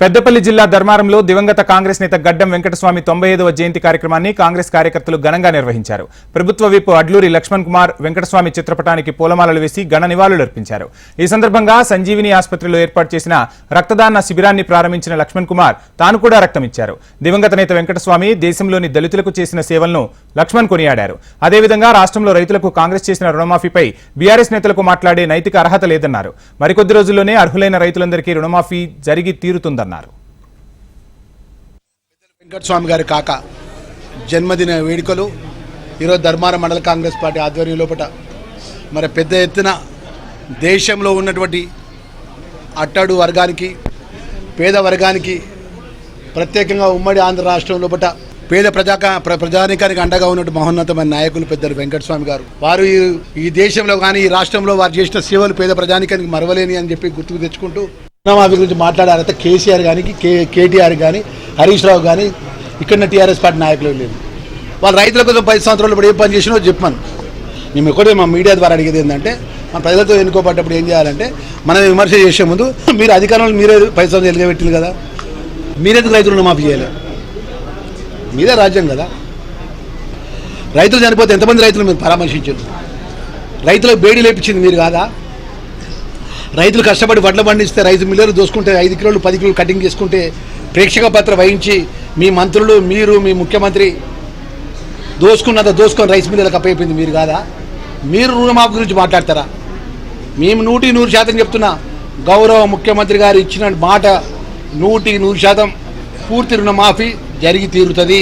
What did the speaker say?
పెద్దపల్లి జిల్లా ధర్మారంలో దివంగత కాంగ్రెస్ నేత గడ్డం వెంకటస్వామి తొంభై ఐదవ జయంతి కార్యక్రమాన్ని కాంగ్రెస్ కార్యకర్తలు ఘనంగా నిర్వహించారు. ప్రభుత్వ విప్ అడ్లూరి లక్ష్మణ్ కుమార్ వెంకటస్వామి చిత్రపటానికి పూలమాలలు వేసి ఘన నివాళులర్పించారు ఈ సందర్భంగా సంజీవిని ఆసుపత్రిలో ఏర్పాటు చేసిన రక్తదాన శిబిరాన్ని ప్రారంభించిన లక్ష్మణ్ కుమార్ తాను కూడా రక్తం ఇచ్చారు దివంగత నేత వెంకటస్వామి దేశంలోని దళితులకు చేసిన సేవలను లక్ష్మణ్ కొనియాడారు. అదేవిధంగా రాష్ట్రంలో రైతులకు కాంగ్రెస్ చేసిన రుణమాఫీపై బీఆర్ఎస్ నేతలకు మాట్లాడే నైతిక అర్హత లేదన్నారు. మరికొద్ది రోజుల్లోనే అర్హులైన రైతులందరికీ రుణమాఫీ జరిగి తీరుతుందన్నారు. వెంకటస్వామి గారి కాక జన్మదిన వేడుకలు ఈరోజు ధర్మారం మండల కాంగ్రెస్ పార్టీ ఆధ్వర్యం లోపల మరి పెద్ద ఎత్తున దేశంలో ఉన్నటువంటి అట్టడు వర్గానికి పేద వర్గానికి ప్రత్యేకంగా ఉమ్మడి ఆంధ్ర రాష్ట్రం లోపల పేద ప్రజాక ప్ర- ప్రజానీకానికి అండగా ఉన్నట్టు మహోన్నతమైన నాయకులు పెద్దలు వెంకటస్వామి గారు. వారు ఈ- ఈ దేశంలో కానీ ఈ రాష్ట్రంలో వారు చేసిన సేవలు పేద ప్రజానీకానికి మరవలేని అని చెప్పి గుర్తుకు తెచ్చుకుంటూ రుణమాఫీ గురించి మాట్లాడారు. అయితే కేసీఆర్ కానీ కే కేటీఆర్ కానీ హరీష్ రావు కానీ ఇక్కడ టీఆర్ఎస్ పార్టీ నాయకులు లేదు వాళ్ళు రైతుల కోసం పది సంవత్సరాలు ఇప్పుడు ఏం పని చేసినో చెప్పాను మేము ఒకటే మా మీడియా ద్వారా అడిగేది ఏంటంటే మన ప్రజలతో ఎన్నుకోబడ్డప్పుడు ఏం చేయాలంటే మనం విమర్శ చేసే ముందు మీరు అధికారంలో మీరే పది సంవత్సరాలు ఎలుగబెట్టింది కదా. మీరెందుకు రైతులు మాఫీ చేయాలి? మీదే రాజ్యం కదా. రైతులు చనిపోతే ఎంతమంది రైతులు మీరు పరామర్శించారు? రైతులకు బేడీ లేపించింది మీరు కాదా? రైతులు కష్టపడి వడ్ల పండిస్తే రైతు మిల్లర్లు దోసుకుంటే ఐదు కిలోలు పది కిలోలు కటింగ్ చేసుకుంటే ప్రేక్షక పాత్ర వహించి మీ మంత్రులు మీరు మీ ముఖ్యమంత్రి దోసుకున్నంత దోసుకొని రైస్ మిల్లర్లకు అప్పయిపోయింది మీరు కాదా? మీరు రుణమాఫీ గురించి మాట్లాడతారా? మేము నూటి నూరు శాతం చెప్తున్నా గౌరవ ముఖ్యమంత్రి గారు ఇచ్చిన మాట నూటి నూరు శాతం పూర్తి రుణమాఫీ జరిగి తీరుతుంది.